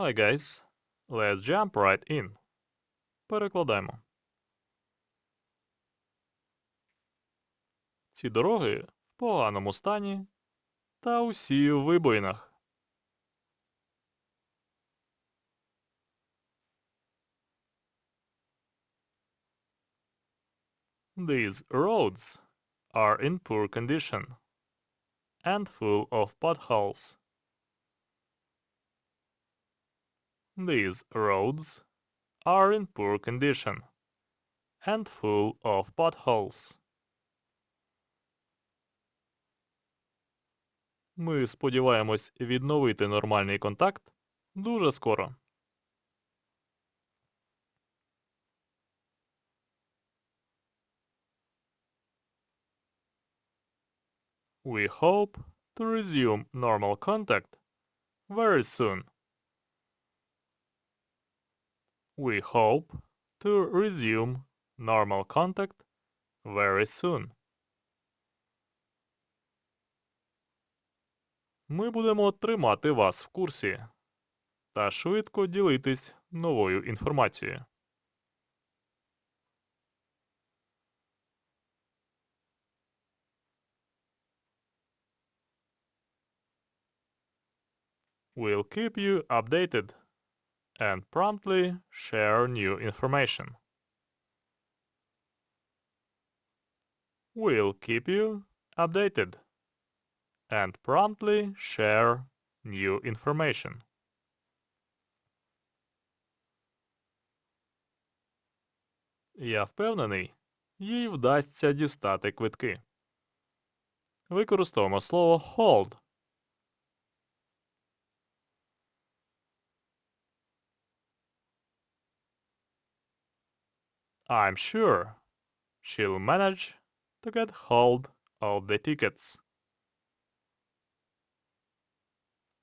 Hi guys, let's jump right in. Перекладаємо. Ці дороги в поганому стані та усі в вибоїнах. These roads are in poor condition and full of potholes. These roads are in poor condition and full of potholes. Ми сподіваємось відновити нормальний контакт дуже скоро. We hope to resume normal contact very soon. We hope to resume normal contact very soon. Ми будемо тримати вас в курсі та швидко ділитись новою інформацією. We'll keep you updated and promptly share new information. We'll keep you updated and promptly share new information. Я впевнений, їй вдасться дістати квитки. Використовуємо слово hold. I'm sure she'll manage to get hold of the tickets.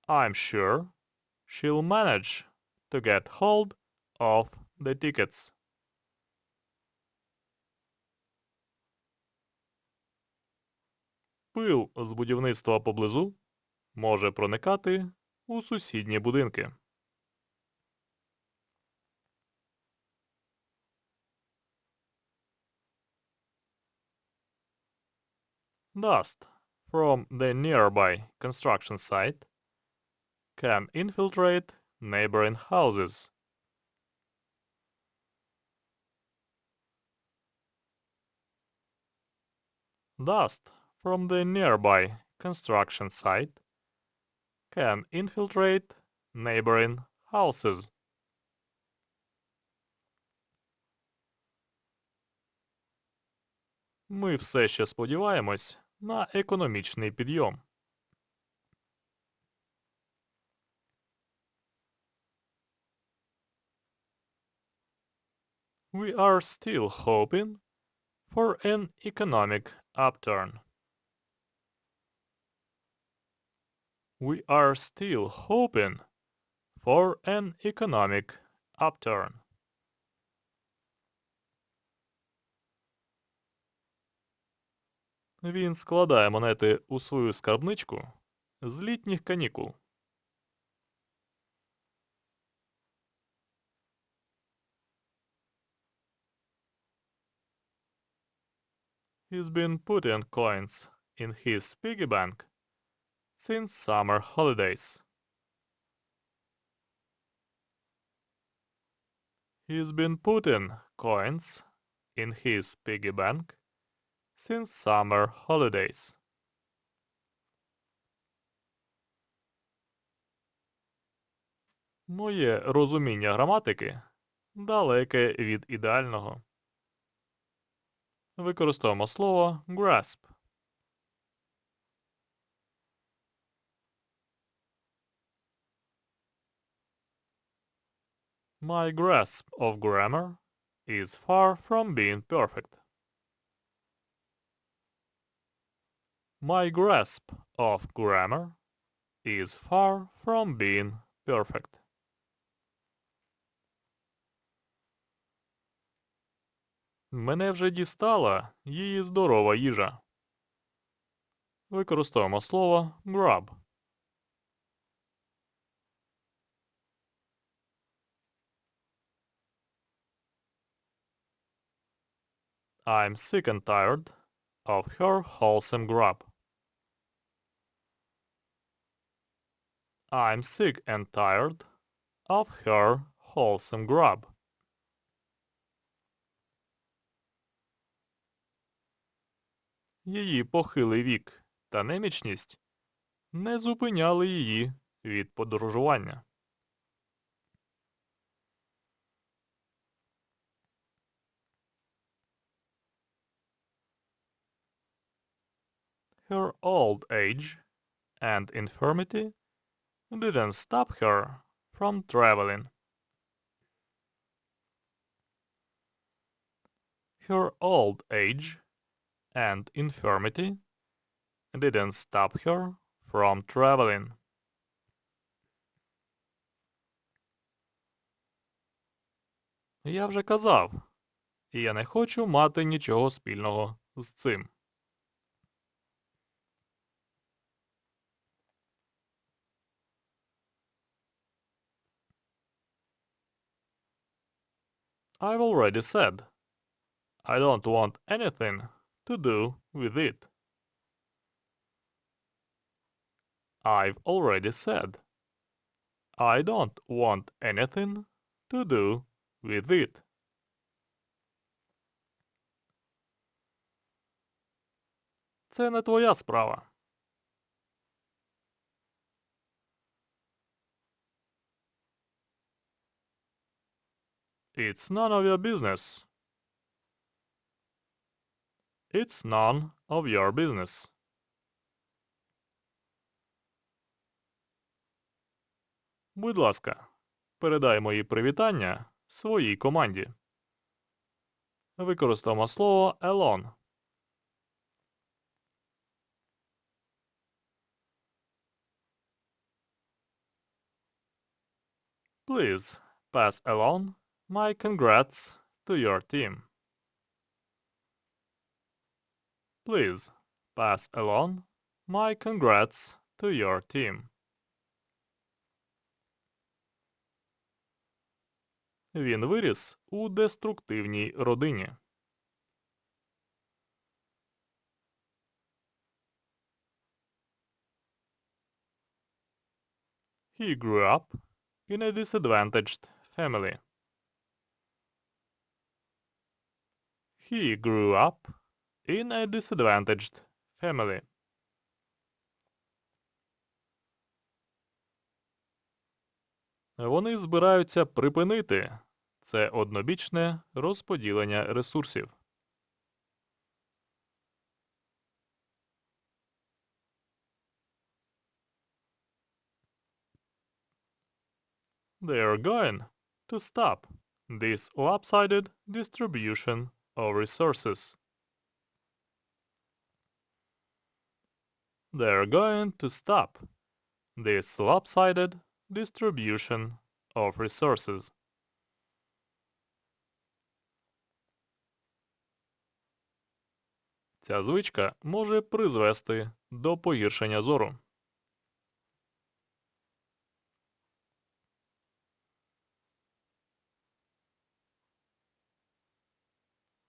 I'm sure she'll manage to get hold of the tickets. Пил з будівництва поблизу може проникати у сусідні будинки. Dust from the nearby construction site can infiltrate neighboring houses. Dust from the nearby construction site can infiltrate neighboring houses. Ми все ще сподіваємось на економічний підйом. We are still hoping for an economic upturn. We are still hoping for an economic upturn. Він складає монети у свою скарбничку з літніх канікул. He's been putting coins in his piggy bank since summer holidays. He's been putting coins in his piggy bank since summer holidays. Моє розуміння граматики далеке від ідеального. Використовуємо слово grasp. My grasp of grammar is far from being perfect. My grasp of grammar is far from being perfect. Мене вже дістала її здорова їжа. Використовуємо слово grab. I'm sick and tired of her wholesome grub. I'm sick and tired of her wholesome grub. Її похилий вік та немічність не зупиняли її від подорожування. Her old age and infirmity didn't stop her from traveling. Her old age and infirmity didn't stop her from traveling. Я вже казав, і я не хочу мати нічого спільного з цим. I've already said. I don't want anything to do with it. I've already said. I don't want anything to do with it. Це не твоя справа. It's none of your business. It's none of your business. Будь ласка, передай мої привітання своїй команді. Використаємо слово alone. Please pass along my congrats to your team. Please pass along my congrats to your team. Він виріс у деструктивній родині. He grew up in a disadvantaged family. He grew up in a disadvantaged family. Вони збираються припинити це однобічне розподілення ресурсів. They are going to stop this lopsided distribution of resources. They are going to stop this lopsided distribution of resources. Ця звичка може призвести до погіршення зору.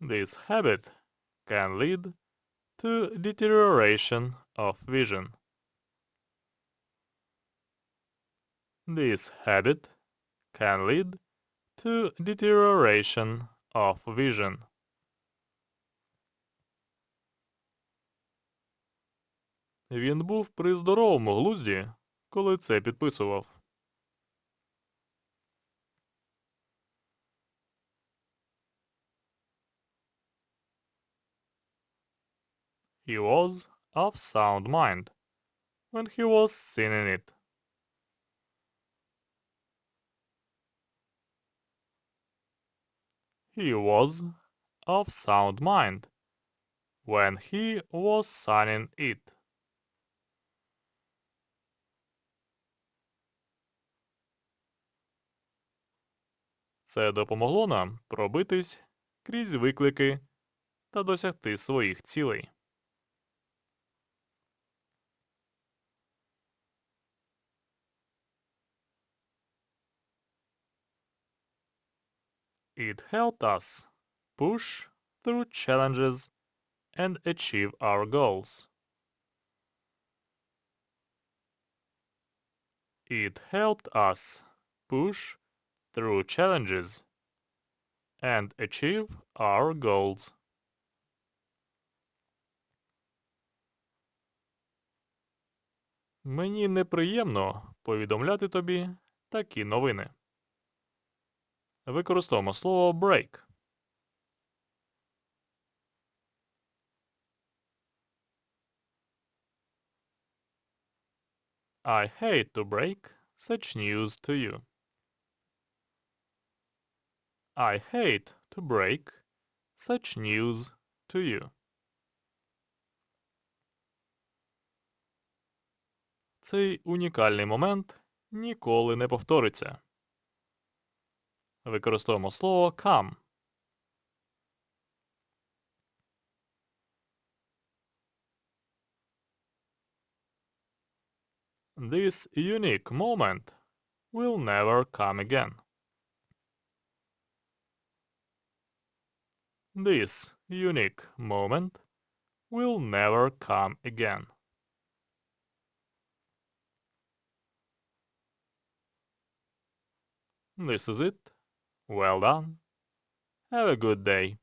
This habit can lead to deterioration of vision. This habit can lead to deterioration of vision. Він був при здоровому глузді, коли це підписував. He was of sound mind when he was signing it. He was of sound mind when he was signing it. Це допомогло нам пробитись крізь виклики та досягти своїх цілей. It helped us push through challenges and achieve our goals. It helped us push through challenges and achieve our goals. Мені неприємно повідомляти тобі такі новини. Використовуємо слово break. I hate to break such news to you. I hate to break such news to you. Цей унікальний момент ніколи не повториться. Використовуємо слово come. This unique moment will never come again. This unique moment will never come again. This is it. Well done. Have a good day.